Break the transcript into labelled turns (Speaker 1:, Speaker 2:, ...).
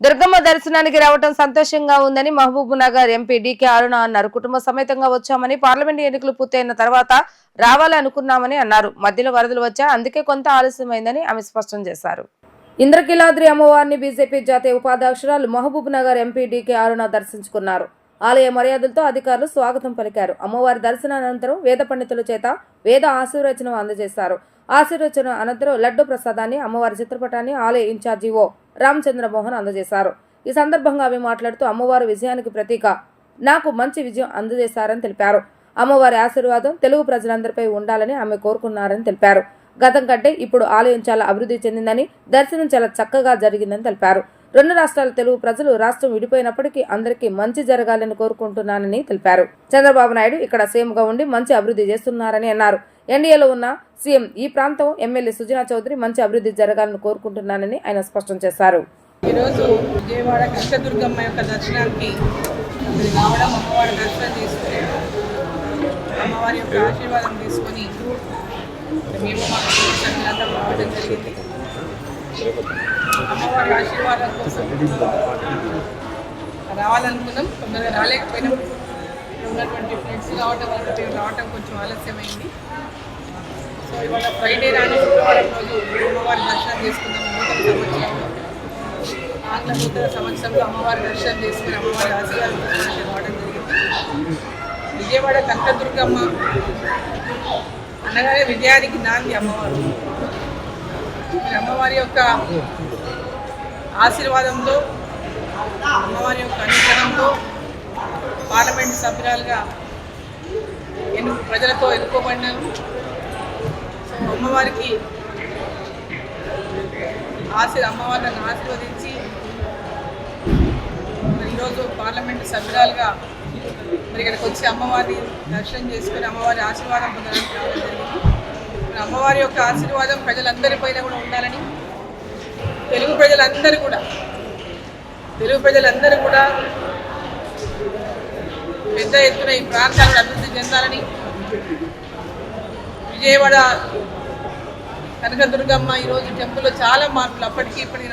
Speaker 1: దుర్గమ్మ దర్శనానికి రావటం సంతోషంగా ఉందని Mahabubnagar MP D K Aruna అన్నారు. కుటుంబ సమేతంగా వచ్చామని పార్లమెంట్ ఎన్నికలు పూర్తయిన తర్వాత రావాలనుకున్నామని అన్నారు. మధ్యలో వరదలు వచ్చా అందుకే కొంత ఆలస్యమైందని ఆమె స్పష్టం చేశారు. ఇంద్రకిలాద్రి అమ్మవారిని బీజేపీ జాతీయ ఉపాధ్యక్షురాలు Mahabubnagar MP D K Aruna దర్శించుకున్నారు. ఆలయ మర్యాదలతో అధికారులు స్వాగతం పలికారు. అమ్మవారి దర్శనానంతరం వేద పండితుల చేత వేద ఆశీర్వచనం అందజేశారు. ఆశీర్వచనం అనంతరం లడ్డు ప్రసాదాన్ని అమ్మవారి చిత్రపటాన్ని ఆలయ ఇన్ఛార్జి ఓ రామచంద్రమోహన్ అందజేశారు. ఈ సందర్భంగా ఆమె మాట్లాడుతూ అమ్మవారి విజయానికి ప్రతీక. నాకు మంచి విజయం అందజేశారని తెలిపారు. అమ్మవారి ఆశీర్వాదం తెలుగు ప్రజలందరిపై ఉండాలని ఆమె కోరుకున్నారని తెలిపారు. గతం కంటే ఇప్పుడు ఆలయం చాలా అభివృద్ధి చెందిందని దర్శనం చాలా చక్కగా జరిగిందని తెలిపారు. రెండు రాష్ట్రాల తెలుగు ప్రజలు రాష్ట్రం విడిపోయినప్పటికీ అందరికీ మంచి జరగాలని కోరుకుంటున్నానని తెలిపారు. చంద్రబాబు నాయుడు ఇక్కడ సీఎంగా ఉండి మంచి అభివృద్ధి చేస్తున్నారని అన్నారు. ఎన్డీఏలో ఉన్న సీఎం ఈ ప్రాంతం ఎమ్మెల్యే సుజనా చౌదరి మంచి అభివృద్ధి జరగాలని కోరుకుంటున్నానని ఆయన స్పష్టం చేశారు.
Speaker 2: ఈరోజు విజయవాడ కృష్ణదుర్గమ్మ యొక్క దర్శనానికి రావడం అమ్మవారి దర్శనం తీసుకుని అమ్మవారి యొక్క ఆశీర్వాదం తీసుకొని మేము మా రావడం జరిగింది. అమ్మవారి ఆశీర్వాదం కోసం రావాలనుకున్నాం తొందరగా రాలేకపోయినాం. ఉన్నటువంటి ఫ్రెండ్స్ రావటం వల్ల మేము కొంచెం ఆలస్యమైంది. సో ఇవాళ ఫ్రైడే రాని శుక్రవారం రోజు అమ్మవారి దర్శనం చేసుకుందాం నూతన సంవత్సరంలో ఆంగ్ల నూతన సంవత్సరంలో అమ్మవారి దర్శనం చేసుకుని అమ్మవారి ఆశీర్వాదం రావడం జరిగింది. విజయవాడ కనకదుర్గమ్మ అనగానే విజయానికి నాంది అమ్మవారు. మరి అమ్మవారి యొక్క ఆశీర్వాదంతో అమ్మవారి యొక్క అనుగ్రహంతో పార్లమెంట్ సభ్యురాలుగా ఎన్ను ప్రజలతో ఎన్నుకోబడినాను సో అమ్మవారికి ఆశీర్ అమ్మవారిని ఆశీర్వదించి మరి ఈరోజు పార్లమెంట్ సభ్యురాలుగా మరి ఇక్కడికి వచ్చి అమ్మవారిని దర్శనం చేసుకుని అమ్మవారి ఆశీర్వాదం పొందడానికి రావడం జరిగింది. అమ్మవారి యొక్క ఆశీర్వాదం ప్రజలందరిపైన కూడా ఉండాలని తెలుగు ప్రజలందరూ కూడా తెలుగు ప్రజలందరూ కూడా పెద్ద ఎత్తున ఈ ప్రాంతాలను అభివృద్ధి చెందాలని విజయవాడ కనకదుర్గమ్మ ఈరోజు టెంపుల్లో చాలా మార్పులు అప్పటికి ఇప్పటికి